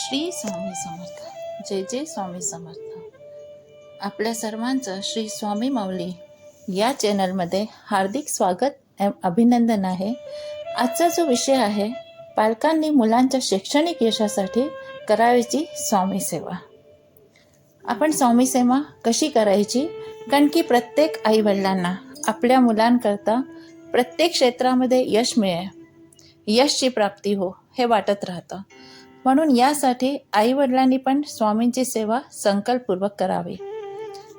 श्री स्वामी समर्थ. जय जय स्वामी समर्थ. आपल्या सर्वांचं श्री स्वामी माऊली या चॅनलमध्ये हार्दिक स्वागत अभिनंदन आहे. आजचा जो विषय आहे पालकांनी मुलांच्या शैक्षणिक यशासाठी करायची स्वामी सेवा. आपण स्वामी सेवा कशी करायची? कारण की प्रत्येक आईवडिलांना आपल्या मुलांकरता प्रत्येक क्षेत्रामध्ये यश मिळे यशची प्राप्ती हो हे वाटत राहतं. म्हणून यासाठी आईवडिलांनी पण स्वामींची सेवा संकल्पपूर्वक करावी.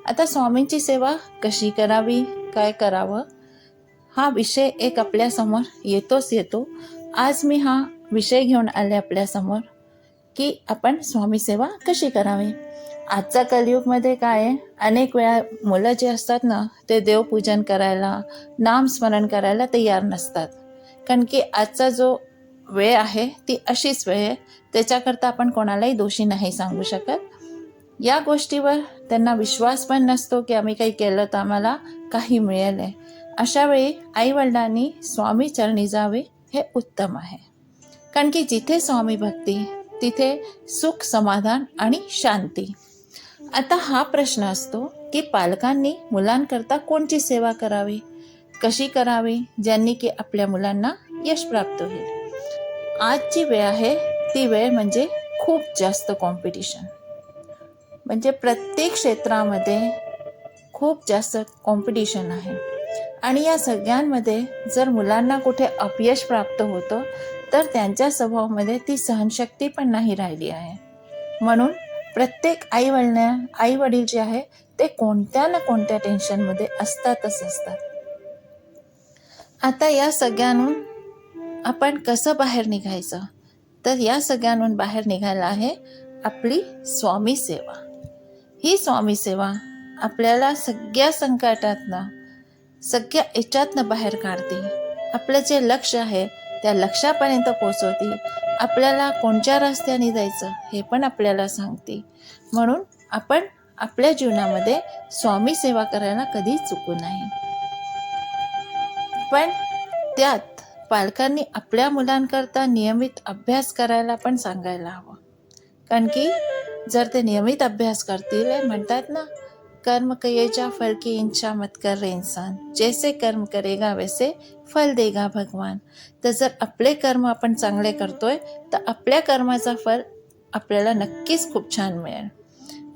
आता स्वामींची सेवा कशी करावी? काय करावं? हा विषय एक आपल्यासमोर येतोच येतो. आज मी हा विषय घेऊन आले आपल्यासमोर की आपण स्वामी सेवा कशी करावी? आजच्या कलयुगमध्ये काय आहे? अनेक वेळा मुलं जे असतात ना ते देवपूजन करायला नामस्मरण करायला तयार नसतात. कारण की आजचा जो वेळ आहे ती अशीच वेळ आहे त्याच्याकरता आपण कोणालाही दोषी नाही सांगू शकत. या गोष्टीवर त्यांना विश्वास पण नसतो की आम्ही काही केलं तर आम्हाला काही मिळेल. आहे अशा वेळी आईवडिलांनी स्वामी चरणी जावे हे उत्तम आहे. कारण की जिथे स्वामी भक्ती तिथे सुख समाधान आणि शांती. आता हा प्रश्न असतो की पालकांनी मुलांकरता कोणची सेवा करावी? कशी करावी? ज्यांनी की आपल्या मुलांना यश प्राप्त होईल. आजची वेळ आहे ती वेळ म्हणजे खूप जास्त कॉम्पिटिशन म्हणजे प्रत्येक क्षेत्रामध्ये खूप जास्त कॉम्पिटिशन आहे. आणि या सगळ्यांमध्ये जर मुलांना कुठे अपयश प्राप्त होतं तर त्यांच्या स्वभावामध्ये ती सहनशक्ती पण नाही राहिली आहे. म्हणून प्रत्येक आई आईवडील आई वडील जे आहे ते कोणत्या ना कोणत्या टेन्शनमध्ये असतातच असतात. आता या सगळ्यांहून आपण कसं बाहेर निघायचं? तर या सगळ्यांहून बाहेर निघायला आहे आपली स्वामी सेवा. ही स्वामी सेवा आपल्याला सगळ्या संकटातनं सगळ्या याच्यातनं बाहेर काढते. आपलं जे लक्ष आहे त्या लक्षापर्यंत पोचवते. आपल्याला कोणत्या रस्त्याने जायचं हे पण आपल्याला सांगते. म्हणून आपण आपल्या जीवनामध्ये स्वामी सेवा करायला कधी चुकू नाही पण त्यात पालकांनी आपल्या मुलांकरता नियमित अभ्यास करायला पण सांगायला हवं. कारण की जर ते नियमित अभ्यास करतील म्हणतात ना कर्म कयेच्या फल की इंचा मत कर रे इंसान. जैसे कर्म करेगा वैसे फल देगा भगवान. तर जर आपले कर्म आपण चांगले करतोय तर आपल्या कर्माचा फल आपल्याला नक्कीच खूप छान मिळेल.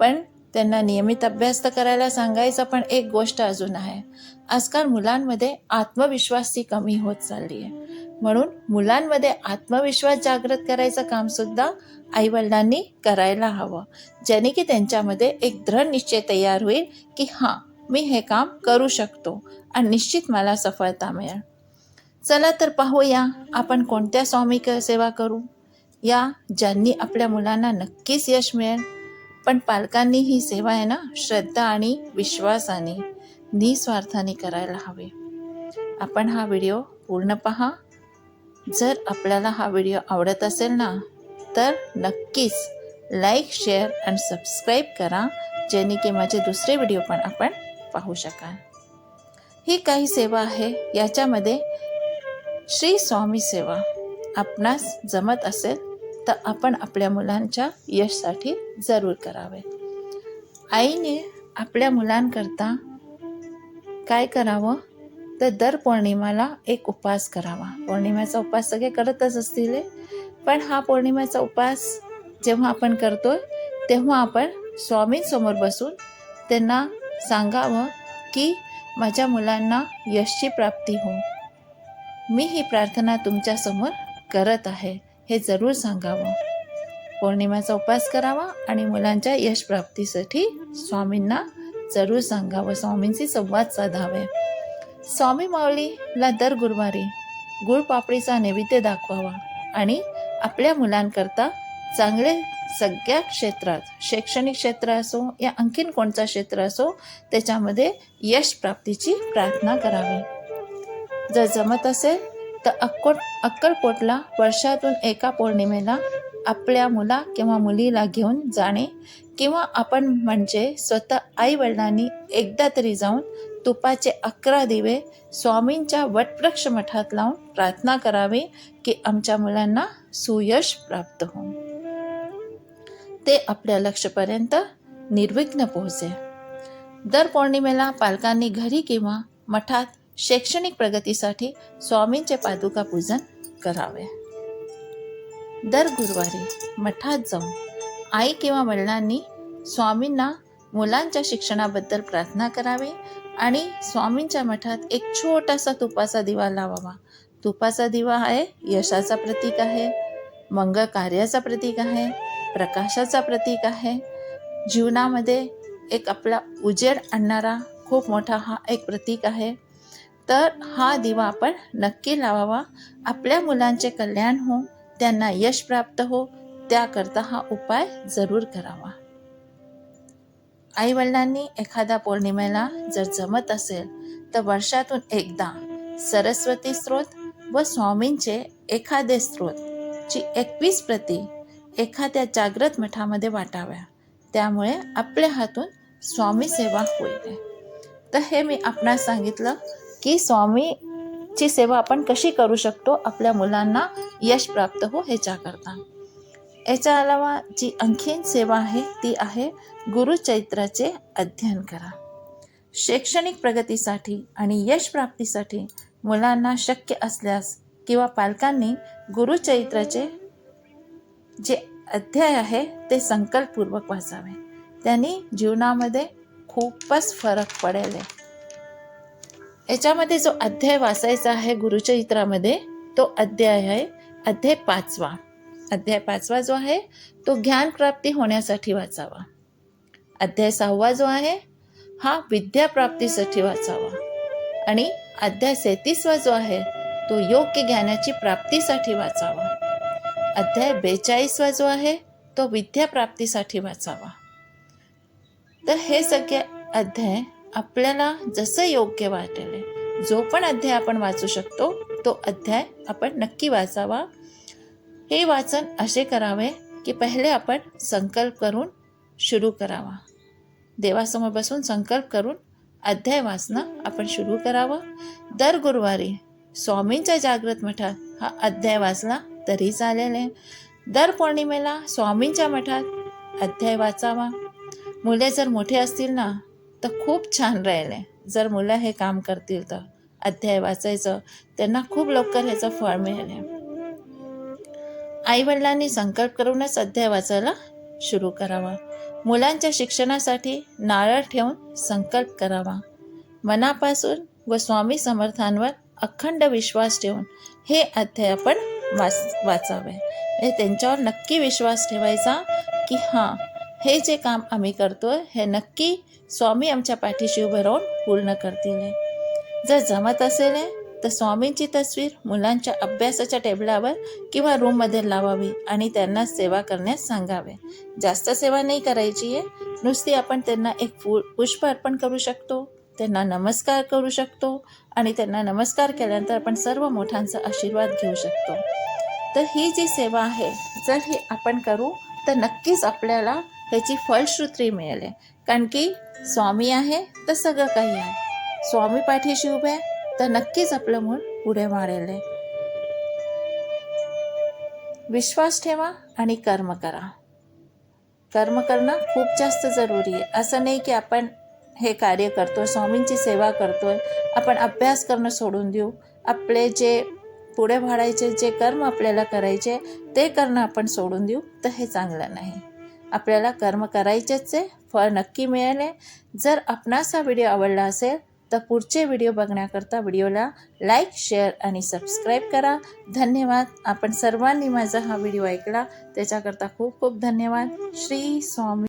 पण त्यांना नियमित अभ्यास तर करायला सांगायचं पण एक गोष्ट अजून आहे. आजकाल मुलांमध्ये आत्मविश्वासची कमी होत चालली आहे. म्हणून मुलांमध्ये आत्मविश्वास जागृत करायचं कामसुद्धा आईवडिलांनी करायला हवं ज्याने की त्यांच्यामध्ये एक दृढ निश्चय तयार होईल की हां मी हे काम करू शकतो आणि निश्चित मला सफलता मिळेल. चला तर पाहूया आपण कोणत्या स्वामी क सेवा करू. या ज्यांनी आपल्या मुलांना नक्कीच यश मिळेल पण पालकांनी ही सेवा आहे ना श्रद्धा आणि विश्वासाने. निस्वार्थाने करायला हवे. आपण हा व्हिडिओ पूर्ण पहा. जर आपल्याला हा व्हिडिओ आवडत असेल ना तर नक्कीच लाईक शेअर आणि सबस्क्राईब करा जेणे की माझे दुसरे व्हिडिओ पण आपण पाहू शकाल. ही काही सेवा आहे. याच्यामध्ये श्री स्वामी सेवा आपणास जमत असेल तर आपण आपल्या मुलांच्या यशसाठी जरूर करावे. आईने आपल्या मुलांकरता काय करावं? तर दर पौर्णिमाला एक उपवास करावा. पौर्णिमेचा उपवास सगळे करतच असतील पण हा पौर्णिमेचा उपवास जेव्हा आपण करतोय तेव्हा आपण स्वामींसमोर बसून त्यांना सांगावं की माझ्या मुलांना यशची प्राप्ती हो. मी ही प्रार्थना तुमच्यासमोर करत आहे हे जरूर सांगावं. पौर्णिमेचा उपवास करावा आणि मुलांच्या यश प्राप्तीसाठी स्वामींना जरूर सांगावं. स्वामींशी संवाद साधावे. स्वामी माऊलीला दर गुरुवारी गुळ पापडीचा नैवेद्य दाखवावा आणि आपल्या मुलांकरता चांगले सगळ्या क्षेत्रात शैक्षणिक क्षेत्र असो या आणखीन कोणता क्षेत्र असो त्याच्यामध्ये यश प्राप्तीची प्रार्थना करावी. जर जमत असेल तर अक्कोट अक्कलकोटला वर्षातून एका पौर्णिमेला आपल्या मुला किंवा मुलीला घेऊन जाणे किंवा आपण म्हणजे स्वतः आईवडिलांनी एकदा तरी जाऊन तुपाचे अकरा दिवे स्वामींच्या वटवृक्ष मठात लावून प्रार्थना करावी की आमच्या मुलांना सुयश प्राप्त हो. ते आपल्या लक्षपर्यंत निर्विघ्न पोहोचे दर पौर्णिमेला पालकांनी घरी किंवा मठात शैक्षणिक प्रगतीसाठी स्वामींचे पादुका पूजन करावे. दर गुरुवारी मठात जाऊन आई किंवा वडिलांनी स्वामींना मुलांच्या शिक्षणाबद्दल प्रार्थना करावी आणि स्वामींच्या मठात एक छोटासा तुपाचा दिवा लावावा. तुपाचा दिवा आहे यशाचा प्रतीक आहे मंगळ कार्याचा प्रतीक आहे प्रकाशाचा प्रतीक आहे. जीवनामध्ये एक आपला उजेड आणणारा खूप मोठा हा एक प्रतीक आहे. तर हा दिवा आपण नक्की लावावा. आपल्या मुलांचे कल्याण हो त्यांना यश प्राप्त हो त्याकरता हा उपाय जरूर करावा. आईवडिलांनी एखाद्या पौर्णिमेला जर जमत असेल तर वर्षातून एकदा सरस्वती स्रोत व स्वामींचे एखादे स्रोत ची एकवीस प्रती एखाद्या जागृत मठामध्ये वाटाव्या. त्यामुळे आपल्या हातून स्वामी सेवा होईल. तर हे मी आपणास सांगितलं की स्वामी ची सेवा आपण कशी करू शकतो आपल्या मुलांना यश प्राप्त हो ह्याच्याकरता. याच्या अलावा जी आणखीन सेवा आहे ती आहे गुरुचैत्राचे अध्ययन करा. शैक्षणिक प्रगतीसाठी आणि यश प्राप्तीसाठी मुलांना शक्य असल्यास किंवा पालकांनी गुरुचैत्राचे जे अध्याय आहे ते संकल्पपूर्वक वाचावे. त्यांनी जीवनामध्ये खूपच फरक पडेल. याच्यामध्ये जो अध्याय वाचायचा आहे गुरुचरित्रामध्ये तो अध्याय आहे अध्याय पाचवा. अध्याय पाचवा जो आहे तो ज्ञानप्राप्ती होण्यासाठी वाचावा. अध्याय सहावा जो आहे हा विद्याप्राप्तीसाठी वाचावा. आणि अध्याय सैतीसवा जो आहे तो योग्य ज्ञानाची प्राप्तीसाठी वाचावा. अध्याय बेचाळीसवा जो आहे तो विद्याप्राप्तीसाठी वाचावा. तर हे सगळे अध्याय आपल्याला जसं योग्य वाटेल. जो पण अध्याय आपण वाचू शकतो तो अध्याय आपण नक्की वाचावा. हे वाचन असे करावे की पहिले आपण संकल्प करून सुरू करावा. देवासमोर बसून संकल्प करून अध्याय वाचणं आपण सुरू करावं. दर गुरुवारी स्वामींच्या जागृत मठात हा अध्याय वाचला तरी चालेल. आहे दर पौर्णिमेला स्वामींच्या मठात अध्याय वाचावा. मुले जर मोठे असतील ना तर खूप छान राहिले. जर मुलं हे काम करतील तर अध्याय वाचायचं त्यांना खूप लवकर ह्याचं फळ मिळेल. आईवडिलांनी संकल्प करूनच अध्याय वाचायला सुरू करावा. मुलांच्या शिक्षणासाठी नारळ ठेवून संकल्प करावा. मनापासून व स्वामी समर्थांवर अखंड विश्वास ठेवून हे अध्याय आपण वाच वाचावे. हे त्यांच्यावर नक्की विश्वास ठेवायचा की हां हे जे काम आम्ही करतो हे नक्की स्वामी आमच्या पाठीशी उभं राहून पूर्ण करतील. जर जमत असेल तर स्वामींची तस्वीर मुलांच्या अभ्यासाच्या टेबलावर किंवा रूममध्ये लावावी आणि त्यांना सेवा करण्यास सांगावे. जास्त सेवा नाही करायची आहे. नुसती आपण त्यांना एक फु पुष्प अर्पण करू शकतो त्यांना नमस्कार करू शकतो आणि त्यांना नमस्कार केल्यानंतर आपण सर्व मोठ्यांचा आशीर्वाद घेऊ शकतो. तर ही जी सेवा आहे जर ही आपण करू तर नक्कीच आपल्याला ह्याची फलश्रुती मिळेल. कारण की स्वामी आहे तर सगळं काही आहे. स्वामी पाठीशी उभे आहे तर नक्कीच आपलं मूल पुढे वाढेल विश्वास ठेवा आणि कर्म करा. कर्म करणं खूप जास्त जरुरी आहे. असं नाही की आपण हे कार्य करतो स्वामींची सेवा करतोय आपण अभ्यास करणं सोडून देऊ. आपले जे पुढे वाढायचे जे कर्म आपल्याला करायचे ते करणं आपण सोडून देऊ तर हे चांगलं नाही. आपल्याला कर्म करायचेच आहे फळ नक्की मिळेल जर आपणास हा व्हिडिओ आवडला असेल तर पुढचे व्हिडिओ बघण्याकरता व्हिडिओला लाईक शेअर आणि सबस्क्राईब करा. धन्यवाद. आपण सर्वांनी माझा हा व्हिडिओ ऐकला. त्याच्याकरता खूप खूप धन्यवाद. श्री स्वामी